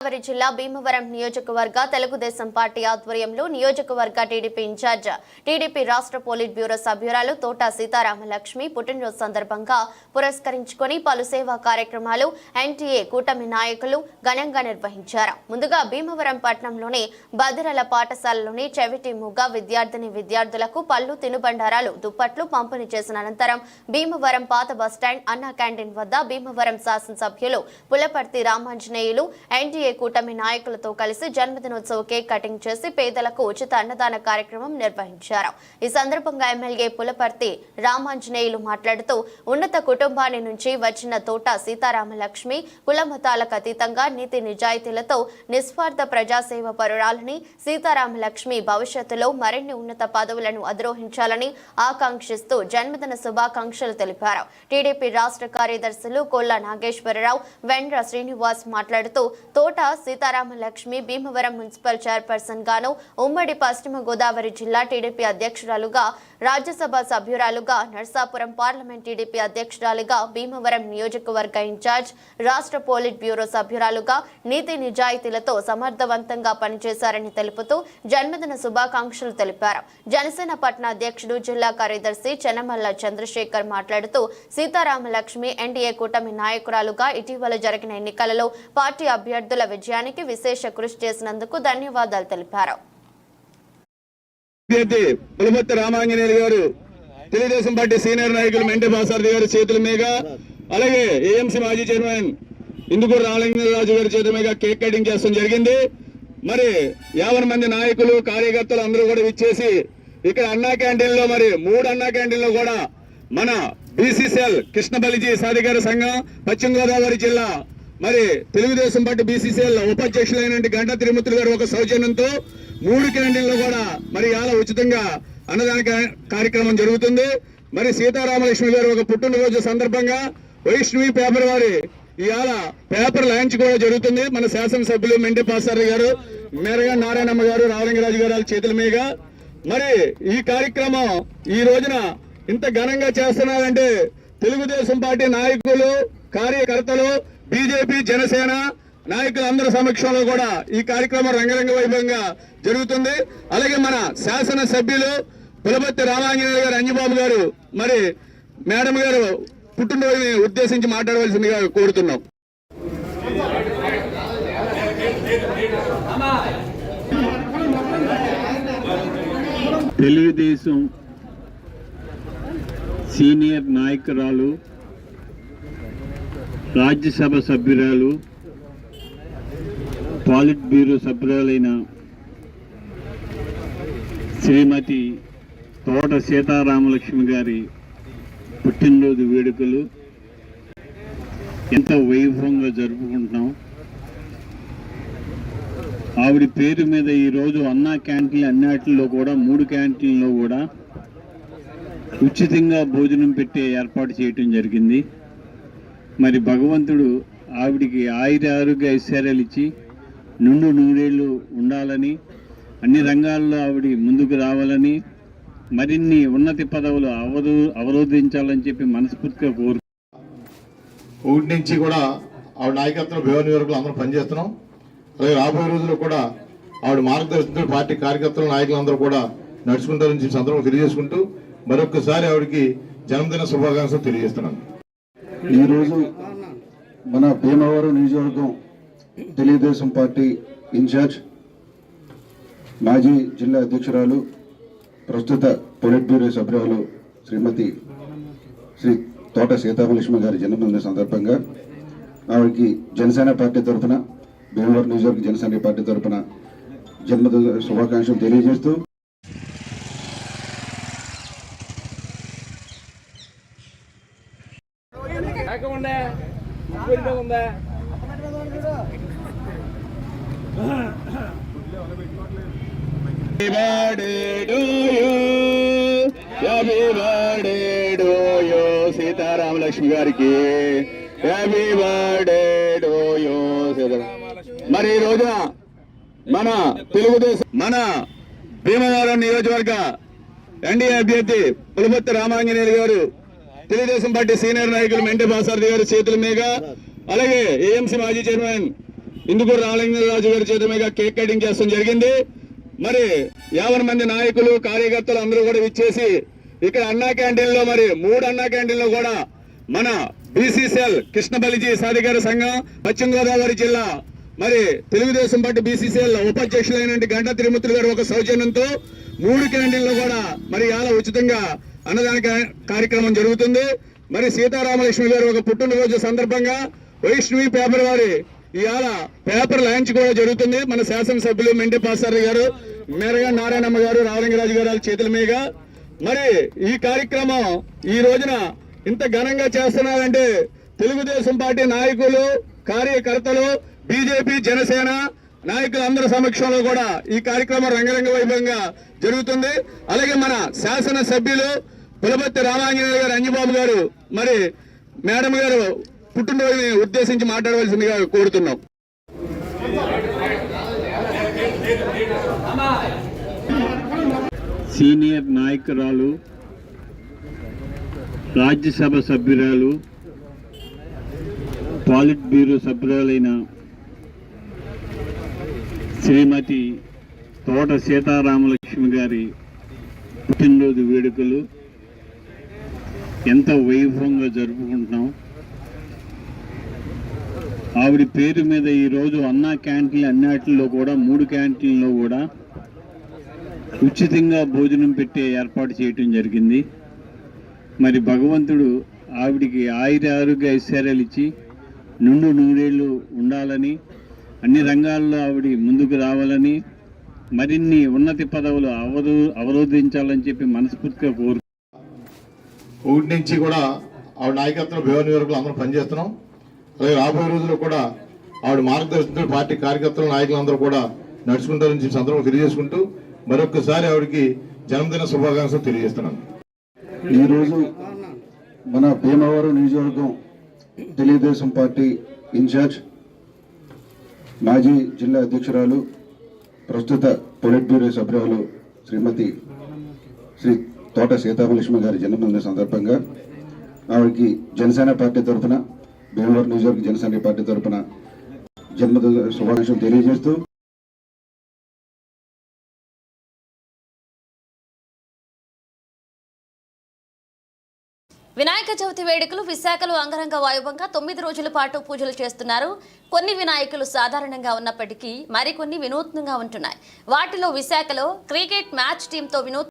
గోదావరి జిల్లా భీమవరం నియోజకవర్గ తెలుగుదేశం పార్టీ ఆధ్వర్యంలో నియోజకవర్గ టీడీపీ ఇన్ఛార్జ్ టీడీపీ రాష్ట్ర పోలిట్ బ్యూరో సభ్యురాలు తోట సీతారామలక్ష్మి పుట్టినరోజు సందర్భంగా పురస్కరించుకొని పలు సేవా కార్యక్రమాలు ఎన్టీఏ కూటమి నాయకులు ఘనంగా నిర్వహించారు. ముందుగా భీమవరం పట్టణంలోని భద్రల పాఠశాలలోని చెవిటి ముగ్గ విద్యార్థిని విద్యార్థులకు పళ్ళు తినుబండారాలు దుప్పట్లు పంపిణీ చేసిన అనంతరం భీమవరం పాత బస్టాండ్ అన్నా క్యాంటీన్ వద్ద భీమవరం శాసనసభ్యులు పులపర్తి రామాంజనేయులు ఎన్టీఏ ఎన్డీఏ కూటమి నాయకులతో కలిసి జన్మదినోత్సవ కేక్ కటింగ్ చేసి పేదలకు ఉచిత అన్నదాన కార్యక్రమం నిర్వహించారు. ఈ సందర్భంగా ఎమ్మెల్యే పులపర్తి రామాంజనేయులు మాట్లాడుతూ ఉన్నత కుటుంబాన్ని నుంచి వచ్చిన తోట సీతారామలక్ష్మి కులమతాలకు అతీతంగా నీతి నిజాయితీలతో నిస్వార్థ ప్రజాసేవ పరురాలని సీతారామలక్ష్మి భవిష్యత్తులో మరిన్ని ఉన్నత పదవులను అధిరోహించాలని ఆకాంక్షిస్తూ జన్మదిన శుభాకాంక్షలు తెలిపారు. టీడీపీ రాష్ట్ర కార్యదర్శులు కొల్లా నాగేశ్వరరావు వెండ్ర శ్రీనివాస్ మాట్లాడుతూ తోట సీతారామలక్ష్మి భీమవరం మున్సిపల్ చైర్పర్సన్ గాను ఉమ్మడి పశ్చిమ గోదావరి జిల్లా టీడీపీ అధ్యక్షురాలుగా రాజ్యసభ సభ్యురాలుగా నర్సాపురం పార్లమెంట్ టీడీపీ అధ్యక్షురాలుగా భీమవరం నియోజకవర్గ ఇన్ఛార్జ్ రాష్ట్ర పోలిట్ బ్యూరో సభ్యురాలుగా నీతి నిజాయితీలతో సమర్థవంతంగా పనిచేశారని తెలుపుతూ జన్మదిన శుభాకాంక్షలు తెలిపారు. జనసేన పట్న అధ్యక్షుడు జిల్లా కార్యదర్శి చెనమల్ల చంద్రశేఖర్ మాట్లాడుతూ సీతారామలక్ష్మి ఎన్డీఏ కూటమి నాయకురాలుగా ఇటీవల జరిగిన ఎన్నికలలో పార్టీ అభ్యర్థుల విజయానికి విశేష కృషి చేసినందుకు ధన్యవాదాలు తెలిపారు. రామాంజనేయులు గారు తెలుగుదేశం పార్టీ సీనియర్ నాయకులు మెంటే బాసారథి గారి చేతుల మీద అలాగే ఏఎంసీ మాజీ చైర్మన్ ఇందుకూరు రామలింగరాజు గారి చేతుల మీద కేక్ కటింగ్ చేస్తాం జరిగింది. మరి యాభై మంది నాయకులు కార్యకర్తలు అందరూ కూడా విచ్చేసి ఇక్కడ అన్నా క్యాంటీన్లో మరి మూడు అన్నా క్యాంటీన్లో కూడా మన బీసీసీఎల్ కృష్ణబలిజీ సాధికార సంఘం పశ్చిమ గోదావరి జిల్లా మరి తెలుగుదేశం పార్టీ బీసీసీఎల్ ఉపాధ్యక్షులైన గంటా తిరుమతులు గారు ఒక సౌజన్యంతో మూడు క్యాంటీన్లు కూడా మరి ఇలా ఉచితంగా అన్నదాన కార్యక్రమం జరుగుతుంది. మరి సీతారామలక్ష్మి గారు ఒక పుట్టినరోజు సందర్భంగా వైష్ణవి పేపర్ వారి ఇవాళ పేపర్ లాంచ్ కూడా జరుగుతుంది. మన శాసనసభ్యులు మెండి పాసారి గారు మేరగా నారాయణమ్మ గారు రావలింగరాజు గారు చేతుల మీద. మరి ఈ కార్యక్రమం ఈ రోజున ఇంత ఘనంగా చేస్తున్నారంటే తెలుగుదేశం పార్టీ నాయకులు కార్యకర్తలు బీజేపీ జనసేన నాయకులందరి సమక్షంలో కూడా ఈ కార్యక్రమం రంగరంగ వైభవంగా జరుగుతుంది. అలాగే మన శాసన సభ్యులు పులపత్తి రామాంజనేయ గారు అంజబాబు గారు మరి మేడం గారు పుట్టినరోజుని ఉద్దేశించి మాట్లాడవలసిందిగా కోరుతున్నాం. తెలుగుదేశం సీనియర్ నాయకురాలు రాజ్యసభ సభ్యురాలు పాలిట్ బ్యూరో సభ్యురాలైన శ్రీమతి తోట సీతారామలక్ష్మి గారి పుట్టినరోజు వేడుకలు. ఎంత వైభవంగా జరుపుకుంటున్నాం. ఆవిడ పేరు మీద ఈరోజు అన్నా క్యాంటీన్ అన్నిటిలో కూడా మూడు క్యాంటీన్లో కూడా ఉచితంగా భోజనం పెట్టే ఏర్పాటు చేయటం జరిగింది. మరి భగవంతుడు ఆవిడికి ఆయుర ఆరోగ్య ఐశ్వర్యాలు ఇచ్చి నుండు నూరేళ్ళు ఉండాలని అన్ని రంగాల్లో ఆవిడ ముందుకు రావాలని మరిన్ని ఉన్నతి పదవులు అవరో అవరోధించాలని చెప్పి మనస్ఫూర్తిగా కోరు ఒకటి నుంచి కూడా ఆవిడ నాయకత్వం భీమ వరకు అందరూ పనిచేస్తున్నాం. అలాగే రాబోయే రోజుల్లో కూడా ఆవిడ మార్గదర్శకులు పార్టీ కార్యకర్తలు నాయకులందరూ కూడా నడుచుకుంటారని చెప్పి సందర్భంగా తెలియజేసుకుంటూ మరొకసారి ఆవిడకి జన్మదిన శుభాకాంక్షలు తెలియజేస్తున్నాను. ఈరోజు మన భీమవరం నియోజకవర్గం తెలుగుదేశం పార్టీ ఇన్ఛార్జ్ మాజీ జిల్లా అధ్యక్షురాలు ప్రస్తుత పొలిట్ బ్యూరో సభ్యురాలు శ్రీమతి శ్రీ తోట సీతామలక్ష్మి గారి జన్మదిన సందర్భంగా ఆవిడకి జనసేన పార్టీ తరఫున భీమవరం నియోజకవర్గ జనసేన పార్టీ తరఫున జన్మదిన శుభాకాంక్షలు తెలియజేస్తూ ఉండే ఉందా? సీతారామలక్ష్మి గారికి. హ్యాపీ బర్త్డే టు యూ మరి ఈ రోజున మన తెలుగుదేశం మన భీమవరం నియోజకవర్గ ఎన్డీఏ అభ్యర్థి పులపత్తి రామాంజనేయులు గారు తెలుగుదేశం పార్టీ సీనియర్ నాయకులు మెంటే బాసారథి గారి చేతుల మీద అలాగే ఏఎంసీ మాజీ చైర్మన్ ఇందుకూరు రాజు గారి చేతుల మీద కేక్ కటింగ్ చేస్తాం జరిగింది. మరి యాభై మంది నాయకులు కార్యకర్తలు అందరూ కూడా విచ్చేసి ఇక్కడ అన్నా క్యాంటీన్లో మరి మూడు అన్నా క్యాంటీన్లో కూడా మన బీసీసీఎల్ కృష్ణ బలిజీ సాధికార సంఘం పశ్చిమ గోదావరి జిల్లా మరి తెలుగుదేశం పార్టీ బీసీసీఎల్ ఉపాధ్యక్షులైన గంటా తిరుమతులు గారు ఒక సౌజన్యంతో మూడు క్యాంటీన్లు కూడా మరి ఇలా ఉచితంగా అన్నదాన కా- కార్యక్రమం జరుగుతుంది. మరి సీతారామలక్ష్మి గారు ఒక పుట్టినరోజు సందర్భంగా వైష్ణవి పేపర్ వారి ఇవాళ పేపర్ లాంచ్ కూడా జరుగుతుంది. మన శాసనసభ్యులు మెండి పాసారి గారు మేరగా నారాయణమ్మ గారు రావలింగరాజు గారు చేతుల మీద. మరి ఈ కార్యక్రమం ఈ రోజున ఇంత ఘనంగా చేస్తున్నారంటే తెలుగుదేశం పార్టీ నాయకులు కార్యకర్తలు బీజేపీ జనసేన నాయకులు అందరి సమక్షంలో కూడా ఈ కార్యక్రమం రంగరంగ వైభవంగా జరుగుతుంది. అలాగే మన శాసన సభ్యులు పులపత్తి రామాంజనేయులు గారు అంజబాబు గారు మరి మేడం గారు పుట్టినరోజుని ఉద్దేశించి మాట్లాడవలసిందిగా కోరుతున్నాం. సీనియర్ నాయకురాలు రాజ్యసభ సభ్యురాలు పాలిట్ బ్యూరో సభ్యురాలైన శ్రీమతి తోట సీతారామలక్ష్మి గారి పుట్టినరోజు వేడుకలు ఎంత వైభవంగా జరుపుకుంటున్నాం. ఆవిడ పేరు మీద ఈరోజు అన్నా క్యాంటీన్ అన్నిటిలో కూడా మూడు క్యాంటీన్లో కూడా ఉచితంగా భోజనం పెట్టే ఏర్పాటు చేయటం జరిగింది. మరి భగవంతుడు ఆవిడికి ఆయుర ఆరోగ్య ఐశ్వర్యాలు ఇచ్చి నుండు నూరేళ్ళు ఉండాలని అన్ని రంగాల్లో ఆవిడ ముందుకు రావాలని మరిన్ని ఉన్నతి పదవులు అవరో అవరోధించాలని చెప్పి మనస్ఫూర్తిగా కోరు ఒకటి నుంచి కూడా ఆవిడ నాయకత్వం భీమ వరకు అందరూ పనిచేస్తున్నాం. అలాగే రాబోయే రోజుల్లో కూడా ఆవిడ మార్గదర్శనంతో పార్టీ కార్యకర్తలు నాయకులందరూ కూడా నడుచుకుంటారని చెప్పి సందర్భంగా తెలియజేసుకుంటూ మరొకసారి ఆవిడకి జన్మదిన శుభాకాంక్షలు తెలియజేస్తున్నాను. ఈరోజు మన భీమవరం నియోజకవర్గం తెలుగుదేశం పార్టీ ఇన్ఛార్జ్ మాజీ జిల్లా అధ్యక్షురాలు ప్రస్తుత పొలిట్ బ్యూరో సభ్యురాలు శ్రీమతి శ్రీ తోట సీతాభలక్ష్మి గారి జన్మదిన సందర్భంగా ఆవిడకి జనసేన పార్టీ తరఫున భీమవరం నియోజకవర్గ జనసేన పార్టీ తరఫున జన్మదిన శుభాకాంక్షలు తెలియజేస్తూ వినాయక చవితి వేడుకలు విశాఖలో అంగరంగ వాయువంగా తొమ్మిది రోజుల పాటు పూజలు చేస్తున్నారు. కొన్ని వినాయకులు సాధారణంగా ఉన్నప్పటికీ మరికొన్ని వినూత్నంగా ఉంటున్నాయి. వాటిలో విశాఖలో క్రికెట్ మ్యాచ్ టీంతో వినూత్న